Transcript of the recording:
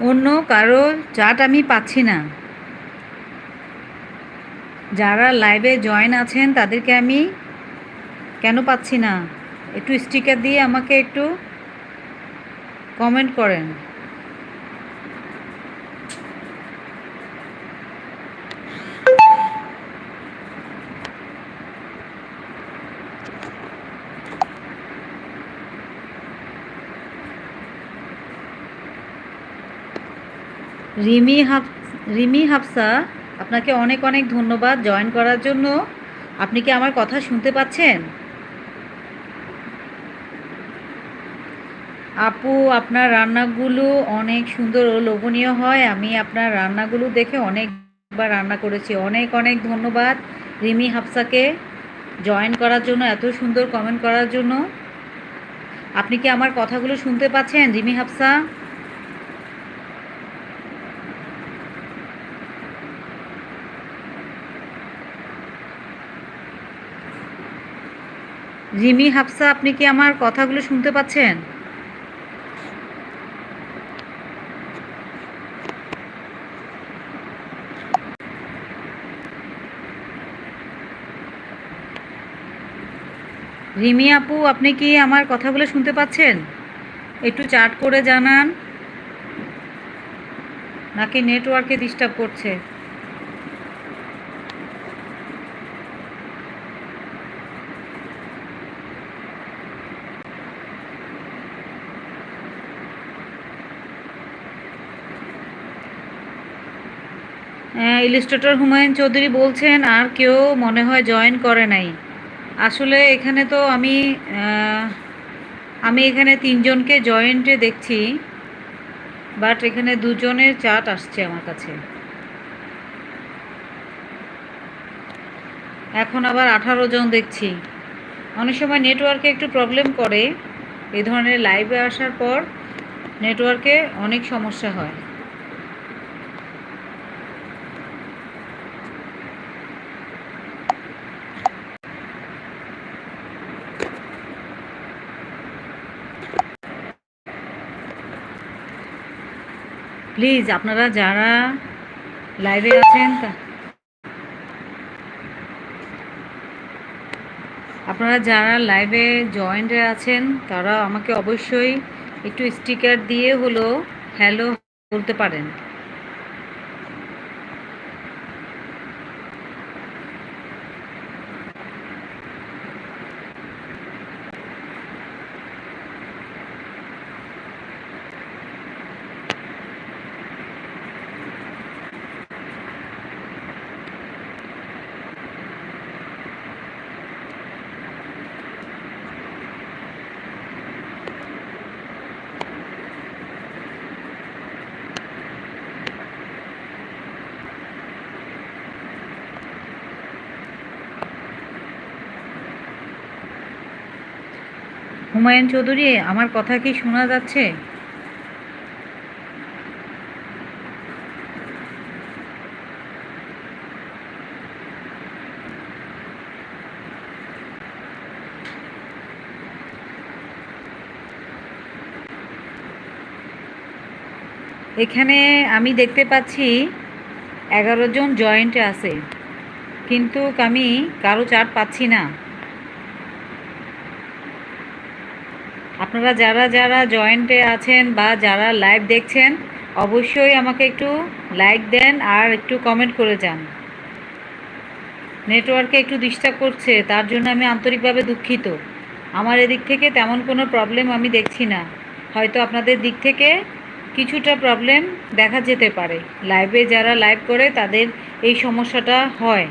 অন্য কারও চাট আমি পাচ্ছি না। যারা লাইভে জয়েন আছেন, তাদেরকে আমি কেন পাচ্ছি না? একটু স্টিকার দিয়ে আমাকে একটু কমেন্ট করেন। রিমি হাফ, রিমি হাফসা, আপনাকে অনেক অনেক ধন্যবাদ জয়েন করার জন্য। আপনি কি আমার কথা শুনতে পাচ্ছেন? আপু, আপনার রান্নাগুলো অনেক সুন্দর ও লোভনীয় হয়। আমি আপনার রান্নাগুলো দেখে অনেকবার রান্না করেছি। অনেক অনেক ধন্যবাদ রিমি হাফসাকে জয়েন করার জন্য, এত সুন্দর কমেন্ট করার জন্য। আপনি কি আমার কথাগুলো শুনতে পাচ্ছেন রিমি হাফসা? রিমি, হাফসা, আপনি কি আমার কথাগুলো শুনতে পাচ্ছেন? রিমি আপু, আপনি কি আমার কথাগুলো শুনতে পাচ্ছেন? একটু চাট করে জানান। নাকি নেটওয়ার্কে ডিস্টার্ব করছে। ইলিস্ট্রেটর হুমায়ুন চৌধুরী বলছেন, আর কেউ মনে হয় জয়েন করে নাই। আসলে এখানে তো আমি আমি এখানে তিনজনকে জয়েন্টে দেখছি বাট এখানে দুজনের চাট আসছে আমার কাছে। এখন আবার আঠারো জন দেখছি। অনেক সময় নেটওয়ার্কে একটু প্রবলেম করে, এই ধরনের লাইভে আসার পর নেটওয়ার্কে অনেক সমস্যা হয়। প্লিজ আপনারা যারা লাইভে আছেন আপনারা যারা লাইভে জয়েন্টে আছেন, তারা আমাকে অবশ্যই একটু স্টিকার দিয়ে হলো হ্যালো বলতে পারেন। হুমায়ুন চৌধুরী, আমার কথা কি শোনা যাচ্ছে? এখানে আমি দেখতে পাচ্ছি এগারো জন জয়েন্টে আছে, কিন্তু আমি কারও চার্ট পাচ্ছি না। আপনারা যারা যারা জয়েন্টে আছেন বা যারা লাইভ দেখছেন, অবশ্যই আমাকে একটু লাইক দেন আর একটু কমেন্ট করে যান। নেটওয়ার্কে একটু ডিস্টার্ব করছে, তার জন্য আমি আন্তরিকভাবে দুঃখিত। আমার এদিক থেকে তেমন কোনো প্রবলেম আমি দেখছি না। হয়তো আপনাদের দিক থেকে কিছুটা প্রবলেম দেখা যেতে পারে। লাইভে যারা লাইভ করে, তাদের এই সমস্যাটা হয়।